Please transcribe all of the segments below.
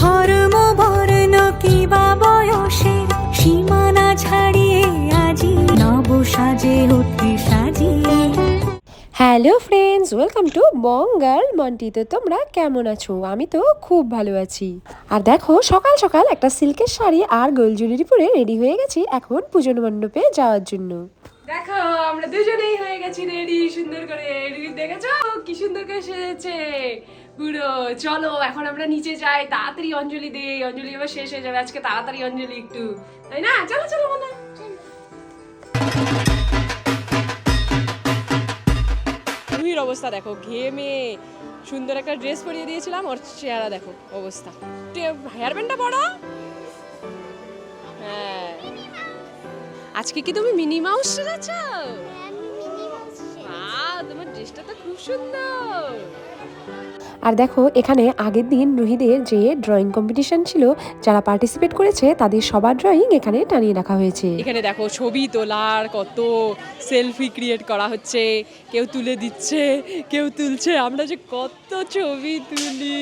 ধর্ম বর্ণ কিবা বয়সের সীমানা ছাড়িয়ে আজি নব সাজে উঠে সাজিয়ে। Hello friends welcome to Bangal Monty তো তোমরা কেমন আছো? আমি তো খুব ভালো আছি। আর দেখো সকাল সকাল একটা সিল্কের শাড়ি আর গোল জুয়েলারি পরে রেডি হয়ে গেছি এখন পুজো মণ্ডপে যাওয়ার জন্য। দেখো আমরা দুজনেই হয়ে গেছি রেডি সুন্দর করে। দেখেছ? কি সুন্দর করে সেজেছে। পুরো, চলো, এখন আমরা নিচে যাই, তাড়াতাড়ি অঞ্জলি দে, অঞ্জলি এবার শেষ হয়ে যাবে, আজকে তাড়াতাড়ি অঞ্জলি একটু, তাই না? চলো চলো, মনে রুহির অবস্থা দেখো, ঘেমে, সুন্দর একটা ড্রেস পরিয়ে দিয়েছিলাম, ওর চেহারা দেখো, অবস্থা। হেয়ার ব্যান্ডটা বড় হ্যাঁ। আজকে কি তুমি মিনি মাউস সেজেছ সুন্দর। আর দেখো এখানে আগের দিন রুহিদের যে ড্রয়িং কম্পিটিশন ছিল যারা পার্টিসিপেট করেছে তাদের সবার ড্রয়িং এখানে টানিয়ে রাখা হয়েছে। এখানে দেখো ছবি তোলার কত সেলফি ক্রিয়েট করা হচ্ছে কেউ তুলে দিচ্ছে কেউ তুলছে আমরা যে কত ছবি তুলি।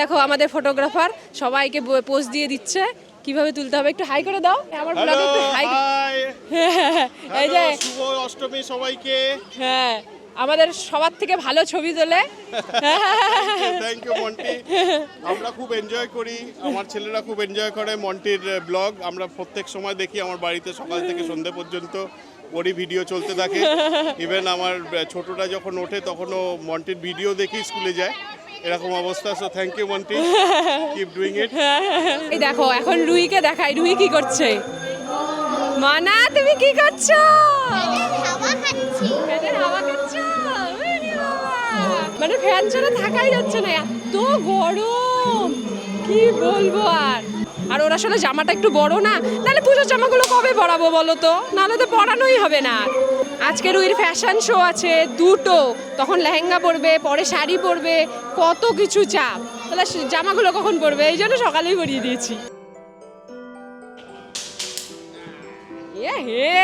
দেখো আমাদের ফটোগ্রাফার সবাইকে পোজ দিয়ে দিচ্ছে কীভাবে তুলতে হবে একটু হাই করে দাও। আমার ব্লগে একটু হাই হাই এই যে শুভ অষ্টমী সবাইকে। হ্যাঁ আমাদের সবার থেকে ভালো ছবি তোলে। থ্যাংক ইউ মন্টি আমরা খুব এনজয় করি। আমার ছেলেরা খুব এনজয় করে মন্টির ব্লগ আমরা প্রত্যেক সময় দেখি আমার বাড়িতে সকাল থেকে সন্ধে পর্যন্ত। ওরই ভিডিও চলতে থাকে। ইভেন আমার ছোটটা যখন ওঠে তখনও মন্টির ভিডিও দেখি স্কুলে যায়। এরকম অবস্থা। So thank you Monty keep doing it এই দেখো এখন রুইকে দেখাই। রুই কি করছে? মানা তুমি কি করছ? হাওয়া খাচ্ছো? মানে ফ্যান ছাড়া থাকাই যাচ্ছে না, এত গরম। কি বলব আর? আর ওরা আসলে জামাটা একটু বড় না, তাহলে পুজোর জামাগুলো কবে পরাবো বলো তো? নাহলে তো পরানোই হবে না আজকে রুইর ফ্যাশন শো আছে, দুটো। তখন লেহেঙ্গা পরবে, পরে শাড়ি পরবে, কত কিছু চাপ। তাহলে জামাগুলো কখন পরবে? এই জন্য সকালেই পরিয়ে দিয়েছি। এ হে!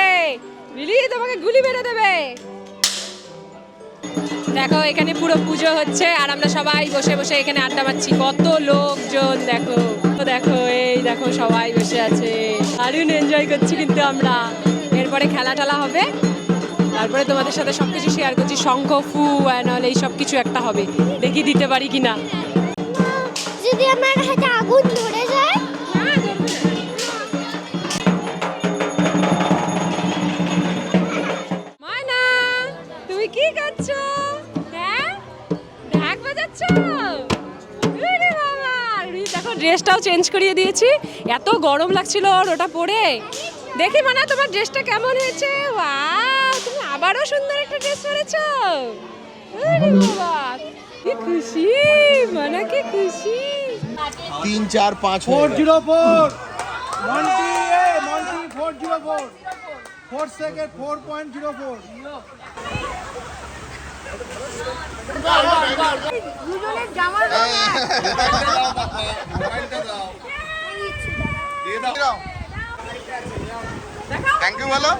লিলি তোমাকে গুলি মেরে দেবে। দেখো, এখানে পুরো পুজো হচ্ছে আর আমরা সবাই বসে বসে এখানে আড্ডা মারছি। কত লোকজন, দেখো। দেখো, এই দেখো, সবাই বসে আছে। দারুণ এনজয় করছি কিন্তু আমরা। এরপরে খেলা টেলা হবে। তারপরে তোমাদের সাথে সবকিছু শেয়ার করছি। শঙ্খ, ফু অ্যানল এই সব কিছু একটা হবে। দেখি দিতে পারি কিনা। যদি আমার হাতে আগুন ধরে ড্রেসটাও চেঞ্জ করিয়ে দিয়েছি। এত গরম লাগছিল ওর ওটা পরে। দেখি মানে তোমার ড্রেসটা কেমন হয়েছে? ওয়াও তুমি আবারও সুন্দর একটা ড্রেস পরেছো। কি খুশি মানা কি খুশি। তিন চার পাঁচ four zero four. Monty A Monty four zero four four second four point zero four thank you বলো।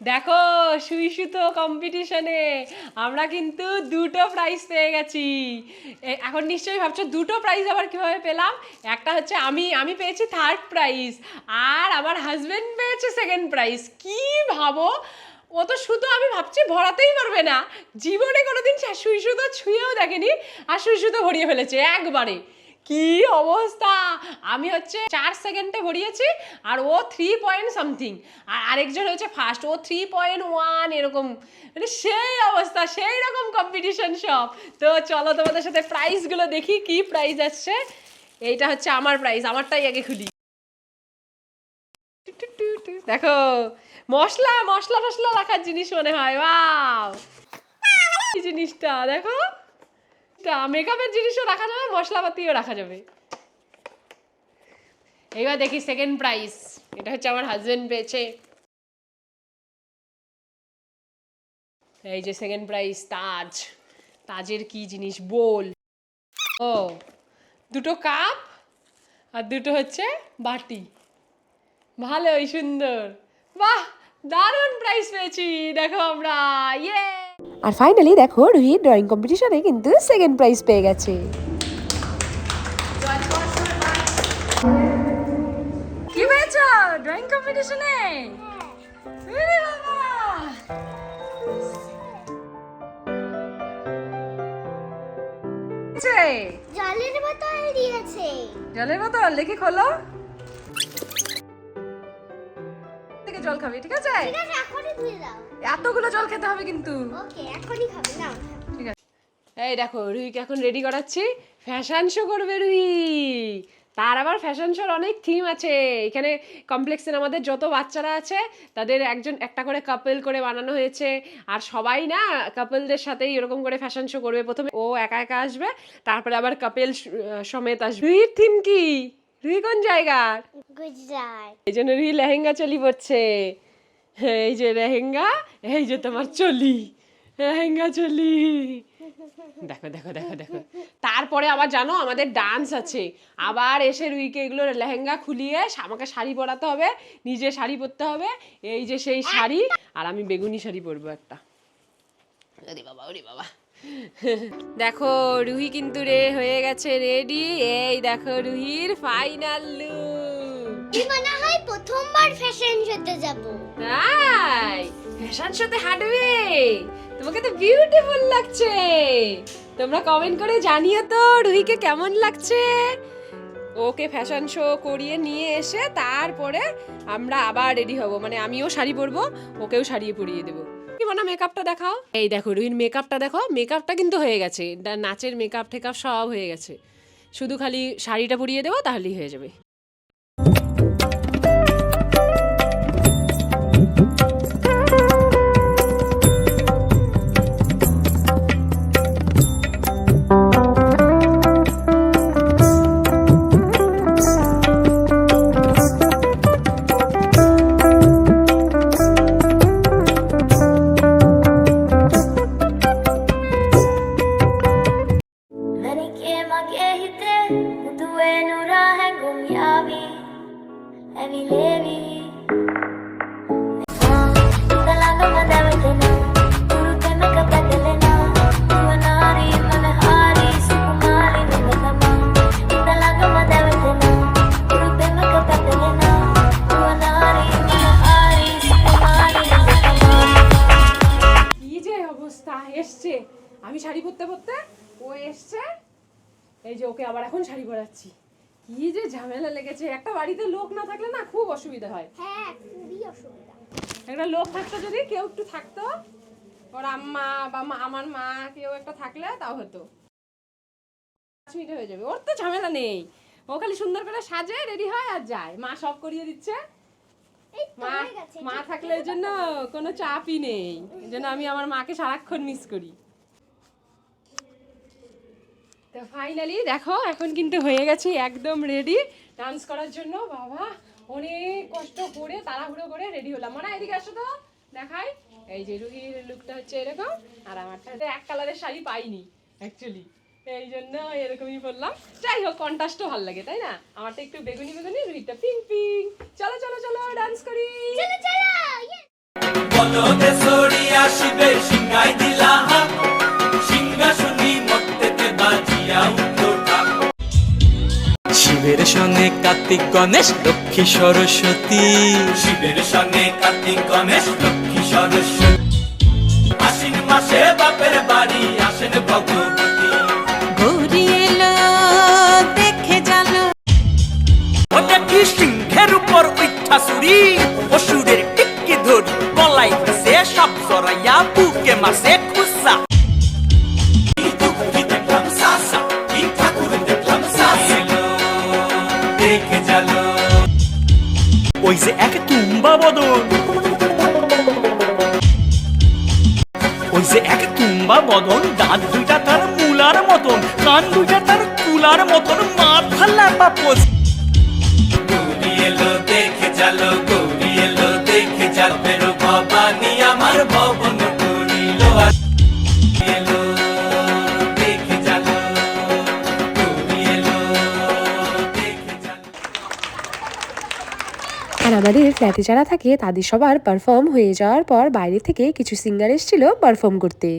দেখো সুই সুতো কম্পিটিশনে আমরা কিন্তু দুটো প্রাইজ পেয়ে গেছি। এখন নিশ্চয়ই ভাবছ দুটো প্রাইজ আবার কীভাবে পেলাম? একটা হচ্ছে আমি আমি পেয়েছি থার্ড প্রাইজ আর আমার হাজব্যান্ড পেয়েছে সেকেন্ড প্রাইজ কি ভাবো? ও তো সুতো আমি ভাবছি ভরাতেই পারবে না। জীবনে কোনোদিন সুই সুতো ছুঁয়েও দেখেনি আর সুই সুতো ভরিয়ে ফেলেছে একবারে। কি অবস্থা? আমি হচ্ছে চার সেকেন্ডে ভরিয়েছি আর ও থ্রি পয়েন্ট সামথিং আর আরেকজন হচ্ছে ফার্স্ট ও থ্রি পয়েন্ট ওয়ান এরকম। মানে সেই অবস্থা, সেই রকম কম্পিটিশন সব। তো চলো তোমাদের সাথে প্রাইজগুলো দেখি, কি প্রাইজ আসছে। এইটা হচ্ছে আমার প্রাইজ আমারটাই আগে খুলি। দেখো, মশলা মশলা টশলা রাখার জিনিস মনে হয় এই জিনিসটা, দেখো। তা মেকআপের জিনিসও রাখা যাবে, মশলাপাতিও রাখা যাবে। এবার দেখি সেকেন্ড এটা হচ্ছে আমার হাজবেন্ড পেয়েছে। এই যে সেকেন্ড তাজ। তাজের কি জিনিস? বোল। ও, দুটো কাপ আর দুটো হচ্ছে বাটি। ভালোই সুন্দর। বাহ, দারুণ প্রাইস পেয়েছি। দেখো আমরা ইয়ে আর ফাইনালি দেখো রুহি ড্রয়িং কম্পিটিশনে কিন্তু সেকেন্ড প্রাইজ পেয়ে গেছে। কি পেয়েছ ড্রয়িং কম্পিটিশনে জলের বোতল দিয়েছে। জলের বোতল দেখি খোলো। জল খাবি ঠিক আছে? ঠিক আছে এখনই ধুয়ে দাও। এতগুলো জল খেতে হবে কিন্তু। খাবে না এই দেখো রুহিকে এখন রেডি করাচ্ছি। ফ্যাশন শো করবে রুহি। তার আবার ফ্যাশন শোর অনেক থিম আছে। এখানে কমপ্লেক্সের আমাদের যত বাচ্চারা আছে তাদের একজন একটা করে কাপল করে বানানো হয়েছে। আর সবাই না কাপলদের সাথেই এরকম করে ফ্যাশন শো করবে। প্রথমে ও একা একা আসবে তারপরে আবার কাপেল সমেত আসবে। রুহির থিম কি? রুহি কোন জায়গার? গুজরাট। এই জন্য রুহি লেহেঙ্গা চলি পড়ছে। এই যে লেহেঙ্গা এই যে তোমার চলি। লেহেঙ্গা চলি। দেখো দেখো দেখো দেখো। তারপরে আবার জানো আমাদের ডান্স আছে। আবার এসে রুইকে এগুলো লেহেঙ্গা খুলিয়ে আমাকে শাড়ি পরাতে হবে নিজে শাড়ি পরতে হবে। এই যে সেই শাড়ি আর আমি বেগুনি শাড়ি পরবো একটা। বাবা ওরে বাবা। দেখো রুহি কিন্তু রে হয়ে গেছে রেডি এই দেখো রুহির ফাইনাল লুক মনে হয় প্রথমবার ফ্যাশন শোতে যাব। তাই? ফ্যাশন শোতে হাঁটবে? তোমাকে তো বিউটিফুল লাগছে। তোমরা কমেন্ট করে জানিও তো রুহিকে কেমন লাগছে। ওকে ফ্যাশন শো করিয়ে নিয়ে এসে তারপরে আমরা আবার রেডি হব। মানে আমিও শাড়ি পরবো ওকেও শাড়ি পরিয়ে দেবো। কি মনে মেকআপটা দেখাও? এই দেখো রুহির মেকআপটা দেখো মেকআপটা কিন্তু হয়ে গেছে। নাচের মেকআপ টেকআপ সব হয়ে গেছে। শুধু খালি শাড়িটা পরিয়ে দেবো, তাহলেই হয়ে যাবে। শাড়ি পরতে পরতে ও এসছে। এই যে ওকে আবার এখন শাড়ি পরাচ্ছি। কি যে ঝামেলা লেগেছে। একটা বাড়িতে লোক না থাকলে না খুব অসুবিধা হয়। হ্যাঁ খুবই অসুবিধা। একটা লোক থাকতো যদি কেউ একটু থাকতো। ওর আম্মা বা মা আমার মা কেউ একটা থাকলে তাও হতো। পাঁচ মিনিটে হয়ে যাবে। ওর তো ঝামেলা নেই। ও খালি সুন্দর করে সাজে রেডি হয় আর যায়। মা সব করিয়ে দিচ্ছে। মা মা থাকলে এর জন্য কোনো চাপই নেই। জন্য আমি আমার মাকে সারাক্ষণ মিস করি। তো ফাইনালি দেখো এখন কিন্তু হয়ে গেছি একদম রেডি ডান্স করার জন্য বাবা অনেক কষ্ট করে তাড়াহুড়ো করে রেডি হলাম। মানে এদিকে আসো তো দেখাই। এই যে রুহির লুকটা হচ্ছে এরকম আর আমারটা এক কালারের শাড়ি পাইনি অ্যাকচুয়ালি এই জন্য এরকমই বললাম। যাই হোক কন্ট্রাস্টও ভালো লাগে তাই না? আমারটা একটু বেগুনি বেগুনি রুহিটা পিঙ্ক পিং চলো চলো চলো ডান্স করি। চলো চলো কার্তিক গণেশ লক্ষ্মী সরস্বতী। শিবের সঙ্গে কার্তিক গণেশ লক্ষ্মী সরস্বতী। আশ্বিন মাসে বাপের বাড়ি আসেন ভগবতী। ও দেখি সিংহের উপর উঠা অসুরের টিক্কি ধরি। গলাই সে সব জড়াইয়া বুকে মাসে তুম্বা বদন দাঁত দুইটা তার মুলার মতন, কান দুইটা তার কুলার মতন, মাথা লাপা পোষ। গৌরী এলো, দেখে জালো গৌরী এলো, দেখে জাল বেরো ভবানী, আমার ভবন আর আমাদের ফ্ল্যাটে যারা থাকে, তাদের সবার পারফর্ম হয়ে যাওয়ার পর বাইরে থেকে কিছু সিঙ্গার এসেছিল পারফর্ম করতে।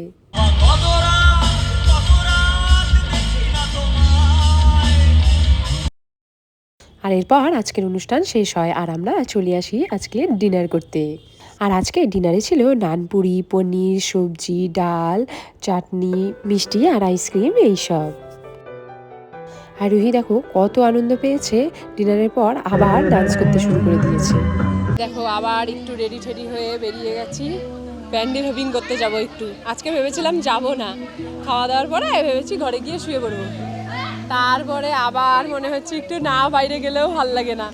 আর এরপর আজকের অনুষ্ঠান শেষ হয় আর আমরা চলে আসি আজকে ডিনার করতে। আর আজকে ডিনারে ছিল নানপুরি পনির, সবজি, ডাল, চাটনি, মিষ্টি আর আইসক্রিম এইসব। আর রুহি দেখো কত আনন্দ পেয়েছে। ডিনারের পর আবার ডান্স করতে শুরু করে দিয়েছে। দেখো আবার একটু রেডি টেডি হয়ে বেরিয়ে গেছি। প্যান্ডেল হপিং করতে যাব একটু। আজকে ভেবেছিলাম যাব না। খাওয়া দাওয়ার পরে ভেবেছি ঘরে গিয়ে শুয়ে পড়ব। তারপরে আবার মনে হচ্ছে একটু না বাইরে গেলেও ভালো লাগে না।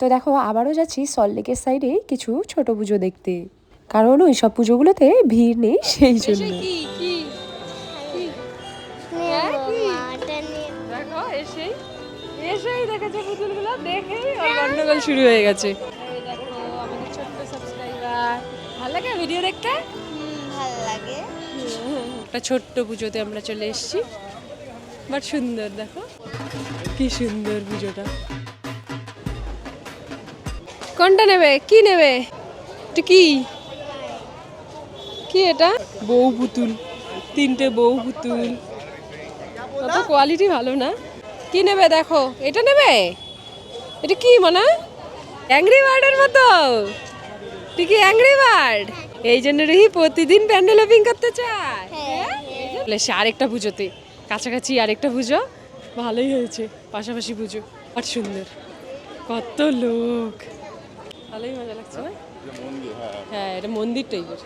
তো দেখো আবারও যাচ্ছি সল্টলেকের সাইডে কিছু ছোট পুজো দেখতে। কারণ ওই সব পুজোগুলোতে ভিড় নেই সেই জন্য। পুতুলগুলো দেখেই ওর গন্ডগোল শুরু হয়ে গেছে। এই দেখো আমাদের ছোট্ট সাবস্ক্রাইবার ভালো লাগে ভিডিও দেখতে? ভালো লাগে। একটা ছোট্ট পুজোতে আমরা চলে এসেছি। বাট সুন্দর দেখো। কি সুন্দর পুজোটা। কোনটা নেবে? কি নেবে? এটা কি? কি এটা? বউ পুতুল। তিনটে বউ পুতুল। অত কোয়ালিটি ভালো না? কি নেবে দেখো? এটা নেবে? এটা কি মানা? অ্যাংরি বার্ডের মতো। তুই কি অ্যাংরি বার্ড এই জন্য রুহি প্রতিদিন প্যান্ডেল ওপিং করতে চায়। হ্যাঁ বলে সে আরেকটা পুজোতে। কাছাকাছি আরেকটা পুজো। ভালোই হয়েছে। পাশাপাশি পুজো। আর সুন্দর। কত লোক। ভালোই মজা লাগছে না? হ্যাঁ এটা মন্দির টাইপের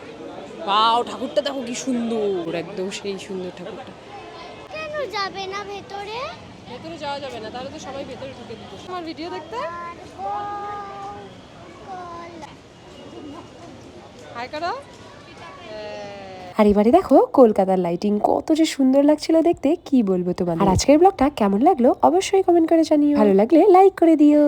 বাও ঠাকুরটা দেখো কি সুন্দর। একদম সেই সুন্দর ঠাকুরটা। কেন যাবে না ভেতরে? ভেতরে যাওয়া যাবে না, তাহলে তো সবাই ভেতরে ঢুকে দিত আমার ভিডিও দেখতে? হাই করো আর এবারে দেখো, কলকাতার লাইটিং কত যে সুন্দর লাগছিল দেখতে, কি বলব তোমার আজকের ব্লগটা কেমন লাগল, অবশ্যই কমেন্ট করে জানিও। ভালো লাগলে লাইক করে দিও।